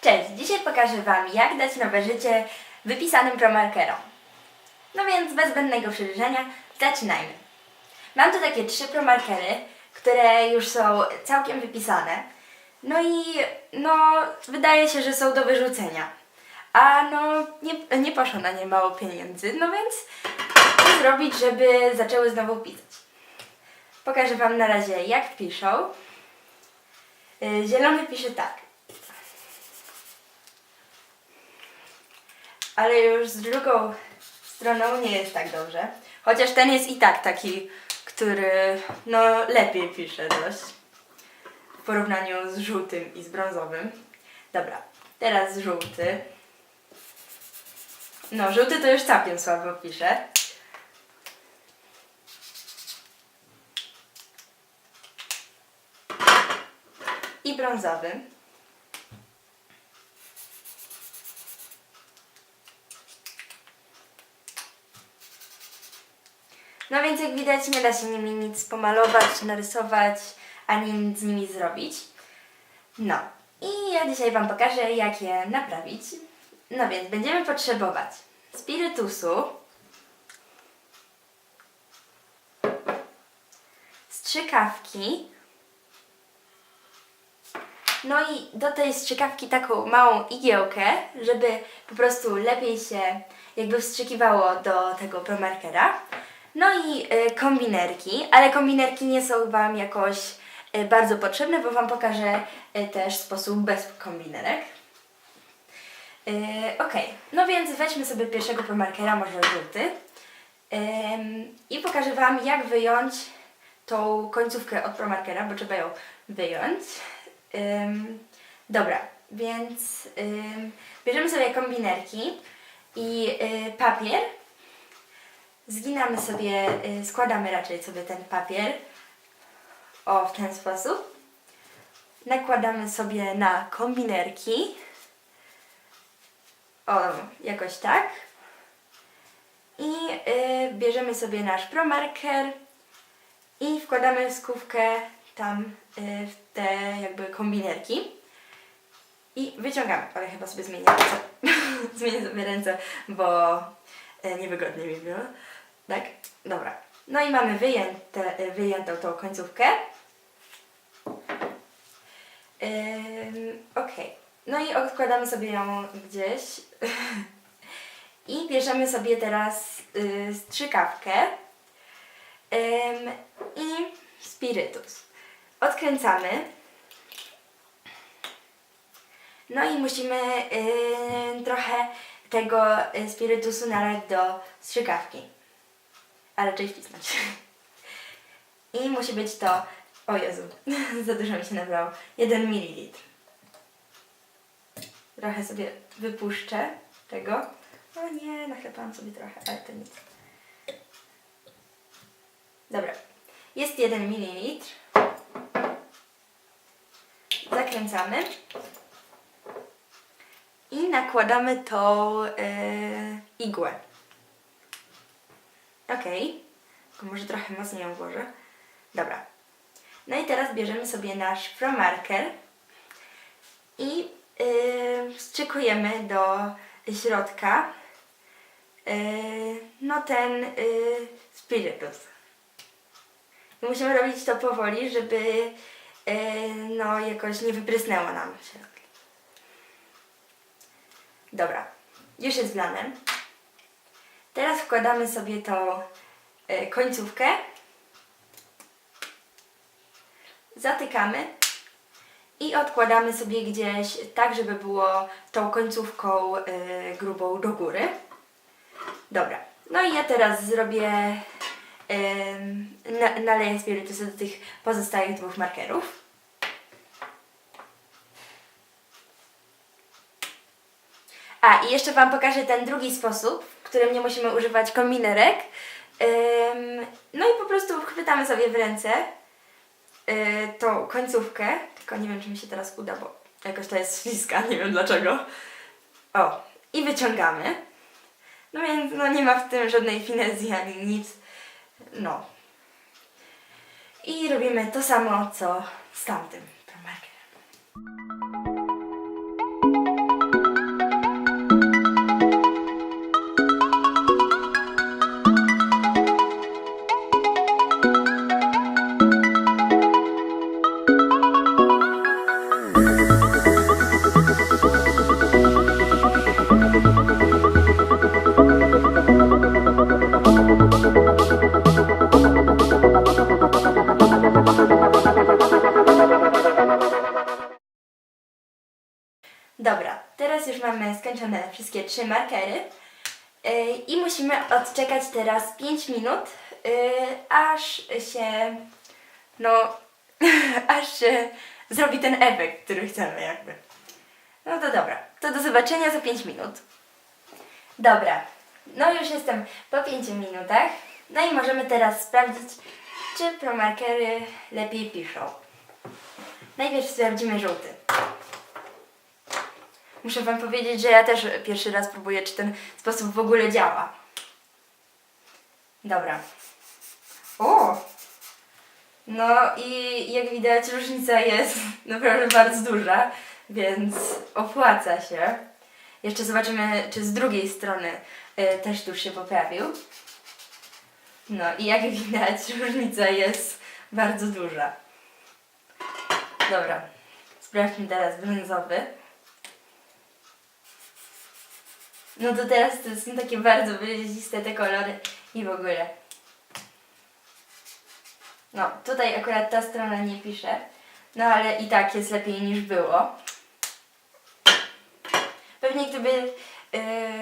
Cześć, dzisiaj pokażę Wam jak dać nowe życie wypisanym promarkerom. No więc bez zbędnego przedłużenia zaczynajmy. Mam tu takie trzy promarkery, które już są całkiem wypisane. No i no wydaje się, że są do wyrzucenia. A no nie, nie poszło na nie mało pieniędzy, no więc co zrobić, żeby zaczęły znowu pisać. Pokażę Wam na razie jak piszą. Y, Zielony pisze tak. Ale już z drugą stroną nie jest tak dobrze. Chociaż ten jest i tak taki, który no lepiej pisze dość. W porównaniu z żółtym i z brązowym. Dobra, teraz żółty. No, żółty to już całkiem słabo pisze. I brązowy. No więc jak widać nie da się nimi nic pomalować, narysować, ani nic z nimi zrobić. No i ja dzisiaj Wam pokażę jak je naprawić. No więc będziemy potrzebować spirytusu, strzykawki, no i do tej strzykawki taką małą igiełkę, żeby po prostu lepiej się jakby wstrzykiwało do tego promarkera. No i y, kombinerki, ale kombinerki nie są Wam jakoś y, bardzo potrzebne, bo Wam pokażę y, też sposób bez kombinerek. Ok, no więc weźmy sobie pierwszego promarkera, może żółty. I pokażę Wam, jak wyjąć tą końcówkę od promarkera, bo trzeba ją wyjąć. Dobra, więc bierzemy sobie kombinerki i papier. Zginamy sobie, y, składamy raczej sobie ten papier. O, w ten sposób. Nakładamy sobie na kombinerki. O, jakoś tak. I y, bierzemy sobie nasz promarker i wkładamy skówkę tam y, w te jakby kombinerki. I wyciągamy, ale chyba sobie zmienię ręce. zmienię sobie ręce, bo y, niewygodnie mi było. Tak? Dobra. No i mamy wyjęte, y, wyjętą tą końcówkę. Okej. No i odkładamy sobie ją gdzieś. I bierzemy sobie teraz y, strzykawkę i spirytus. Odkręcamy. No i musimy trochę tego y, spirytusu nalać do strzykawki. A raczej wcisnąć. I musi być to, o Jezu, za dużo mi się nabrało, 1 ml. Trochę sobie wypuszczę tego. O nie, nachlepałam sobie trochę, ale to nic. Dobra, jest 1 ml. Zakręcamy. I nakładamy tą yy, igłę. Okej. Tylko może trochę mocniej ją włożę. Dobra. No i teraz bierzemy sobie nasz promarker i yy, wstrzykujemy do środka yy, no ten yy. I musimy robić to powoli, żeby yy, no jakoś nie wyprysnęło nam się. Dobra, już jest wlane. Teraz wkładamy sobie tą y, końcówkę. Zatykamy i odkładamy sobie gdzieś tak, żeby było tą końcówką y, grubą do góry. Dobra, no i ja teraz zrobię, na, naleję spirytusa do tych pozostałych dwóch markerów. A, i jeszcze Wam pokażę ten drugi sposób, którym nie musimy używać kombinerek. Ym, no i po prostu chwytamy sobie w ręce yy, tą końcówkę, tylko nie wiem, czy mi się teraz uda, bo jakoś to jest śliska, nie wiem dlaczego. O, i wyciągamy. No więc no, nie ma w tym żadnej finezji ani nic. No. I robimy to samo, co z tamtym promarkerem. Dobra, teraz już mamy skończone wszystkie trzy markery. Yy, I musimy odczekać teraz 5 minut, yy, aż się, no, aż się zrobi ten efekt, który chcemy jakby. No to dobra, to do zobaczenia za 5 minut. Dobra, no już jestem po 5 minutach. No i możemy teraz sprawdzić, czy promarkery lepiej piszą. Najpierw sprawdzimy żółty. Muszę Wam powiedzieć, że ja też pierwszy raz próbuję, czy ten sposób w ogóle działa. Dobra. O! No i jak widać różnica jest naprawdę bardzo duża, więc opłaca się. Jeszcze zobaczymy, czy z drugiej strony y, też tuż się poprawił. No i jak widać różnica jest bardzo duża. Dobra, sprawdźmy teraz brązowy. No to teraz to są takie bardzo wyraziste te kolory i w ogóle. No, tutaj akurat ta strona nie pisze, no ale i tak jest lepiej niż było. Pewnie gdyby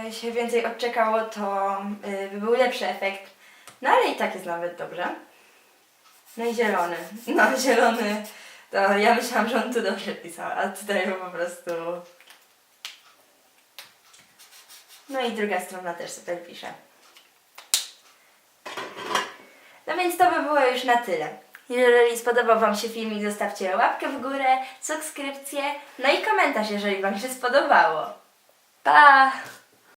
y, się więcej odczekało, to y, by był lepszy efekt. No ale i tak jest nawet dobrze. No i zielony. No zielony, to ja myślałam, że on tu dobrze pisał, a tutaj po prostu... No i druga strona też super pisze. No więc to by było już na tyle. Jeżeli spodobał Wam się filmik, zostawcie łapkę w górę, subskrypcję, no i komentarz, jeżeli Wam się spodobało. Pa!